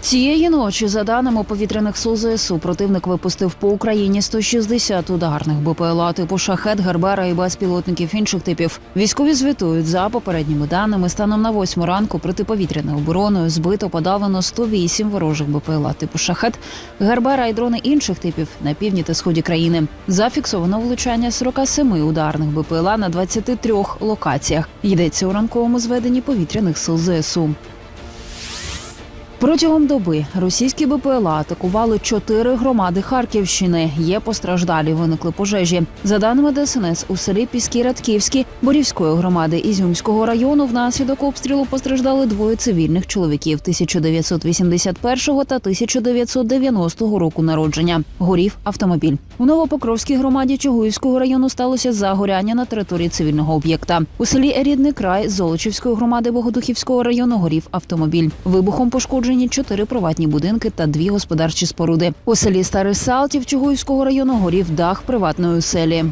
Цієї ночі, за даними повітряних сил ЗСУ, противник випустив по Україні 160 ударних БПЛА типу шахет, Гербера і безпілотників інших типів. Військові звітують за попередніми даними. Станом на восьму ранку протиповітряною обороною збито подавлено 108 ворожих БПЛА типу шахет, Гербера і дрони інших типів на півдні та сході країни. Зафіксовано влучання 47 ударних БПЛА на 23 локаціях. Йдеться у ранковому зведенні повітряних сил ЗСУ. Протягом доби російські БПЛА атакували чотири громади Харківщини. Є постраждалі, виникли пожежі. За даними ДСНС, у селі Піски Радківські Борівської громади Ізюмського району внаслідок обстрілу постраждали двоє цивільних чоловіків 1981 та 1990 року народження. Горів автомобіль. У Новопокровській громаді Чугуївського району сталося загоряння на території цивільного об'єкта. У селі Рідний край Золочівської громади Богодухівського району горів автомобіль. Вибухом пошкоджені чотири приватні будинки та дві господарчі споруди. У селі Старий Салтів Чугуївського району горів дах приватної оселі.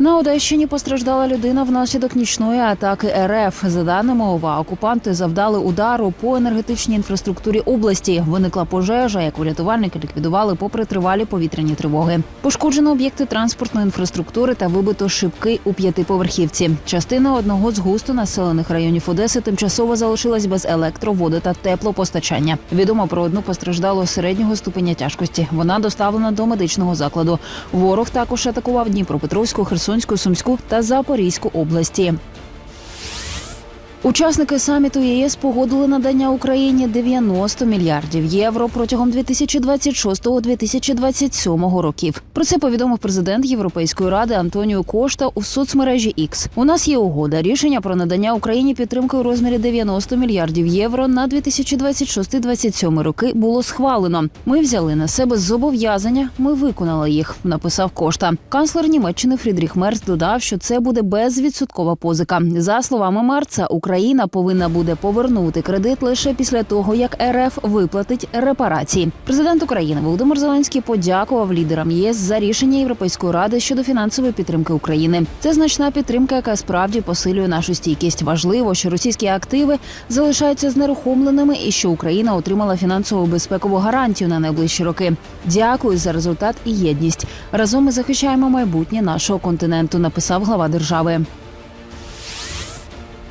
На Одещині постраждала людина внаслідок нічної атаки РФ. За даними ОВА, окупанти завдали удару по енергетичній інфраструктурі області. Виникла пожежа, яку рятувальники ліквідували попри тривалі повітряні тривоги. Пошкоджено об'єкти транспортної інфраструктури та вибито шибки у п'ятиповерхівці. Частина одного з густо населених районів Одеси тимчасово залишилась без електро, води та теплопостачання. Відомо про одну постраждалу середнього ступеня тяжкості. Вона доставлена до медичного закладу. Ворог також атакував Дніпропетровську, Херсонську, Сумську та Запорізьку області. Учасники саміту ЄС погодили надання Україні 90 мільярдів євро протягом 2026-2027 років. Про це повідомив президент Європейської ради Антоніо Кошта у соцмережі X. У нас є угода. Рішення про надання Україні підтримки у розмірі 90 мільярдів євро на 2026-2027 роки було схвалено. Ми взяли на себе зобов'язання. Ми виконали їх. Написав Кошта. Канцлер Німеччини Фрідріх Мерц додав, що це буде безвідсоткова позика. За словами Марца, Україна повинна буде повернути кредит лише після того, як РФ виплатить репарації. Президент України Володимир Зеленський подякував лідерам ЄС за рішення Європейської ради щодо фінансової підтримки України. Це значна підтримка, яка справді посилює нашу стійкість. Важливо, що російські активи залишаються знерухомленими і що Україна отримала фінансову безпекову гарантію на найближчі роки. Дякую за результат і єдність. Разом ми захищаємо майбутнє нашого континенту. Написав глава держави.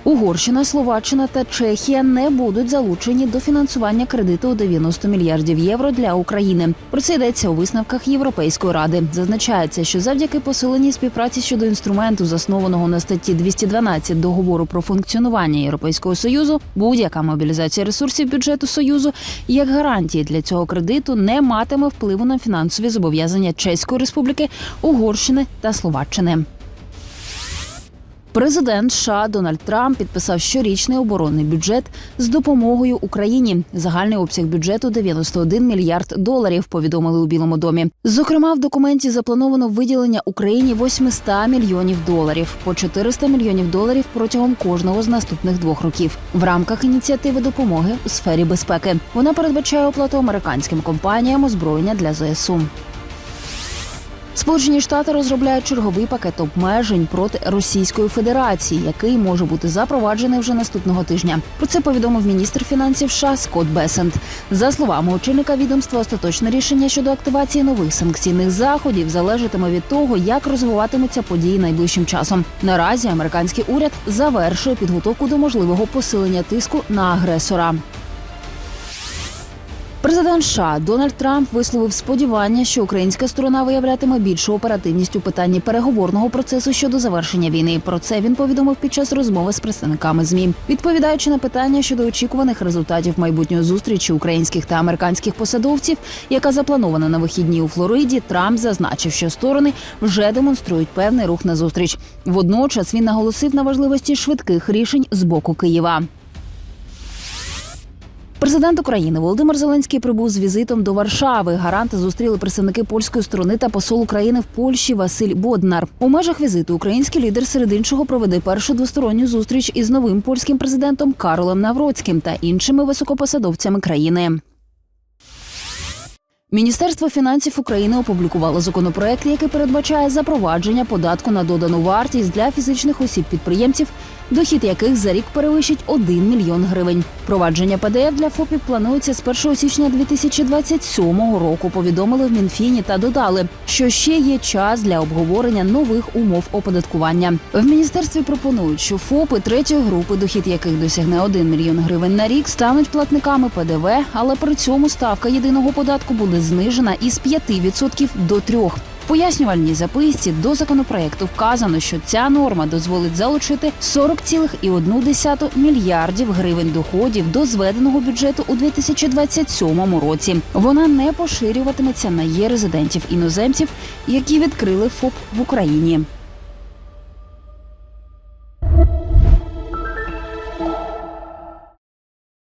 Угорщина, Словаччина та Чехія не будуть залучені до фінансування кредиту у 90 мільярдів євро для України. Про це йдеться у висновках Європейської ради. Зазначається, що завдяки посиленій співпраці щодо інструменту, заснованого на статті 212 договору про функціонування Європейського союзу, будь-яка мобілізація ресурсів бюджету союзу як гарантії для цього кредиту не матиме впливу на фінансові зобов'язання Чеської республіки, Угорщини та Словаччини. Президент США Дональд Трамп підписав щорічний оборонний бюджет з допомогою Україні. Загальний обсяг бюджету 91 мільярд доларів. Повідомили у Білому домі. Зокрема, в документі заплановано виділення Україні 800 мільйонів доларів по 400 мільйонів доларів протягом кожного з наступних двох років в рамках ініціативи допомоги у сфері безпеки. Вона передбачає оплату американським компаніям озброєння для ЗСУ. Сполучені Штати розробляють черговий пакет обмежень проти Російської Федерації, який може бути запроваджений вже наступного тижня. Про це повідомив міністр фінансів США Скотт Бесент. За словами очільника відомства, остаточне рішення щодо активації нових санкційних заходів залежатиме від того, як розвиватимуться події найближчим часом. Наразі американський уряд завершує підготовку до можливого посилення тиску на агресора. Президент США Дональд Трамп висловив сподівання, що українська сторона виявлятиме більшу оперативність у питанні переговорного процесу щодо завершення війни. Про це він повідомив під час розмови з представниками змі, відповідаючи на питання щодо очікуваних результатів майбутньої зустрічі українських та американських посадовців, яка запланована на вихідні у Флориді. Трамп зазначив, що сторони вже демонструють певний рух на зустріч. Водночас він наголосив на важливості швидких рішень з боку Києва. Президент України Володимир Зеленський прибув з візитом до Варшави. Гаранти зустріли представники польської сторони та посол України в Польщі Василь Боднар. У межах візиту український лідер серед іншого проведе першу двосторонню зустріч із новим польським президентом Каролем Навроцьким та іншими високопосадовцями країни. Міністерство фінансів України опублікувало законопроект, який передбачає запровадження податку на додану вартість для фізичних осіб-підприємців, дохід яких за рік перевищить 1 мільйон гривень. Провадження ПДФ для ФОПів планується з 1 січня 2027 року. Повідомили в Мінфіні та додали, що ще є час для обговорення нових умов оподаткування. В міністерстві пропонують, що ФОПи третьої групи, дохід яких досягне 1 мільйон гривень на рік, стануть платниками ПДВ, але при цьому ставка єдиного податку буде знижена із 5% до 3%. В пояснювальній записці до законопроекту вказано, що ця норма дозволить залучити 40,1 мільярдів гривень доходів до зведеного бюджету у 2027 році. Вона не поширюватиметься на є резидентів іноземців, які відкрили ФОП в Україні.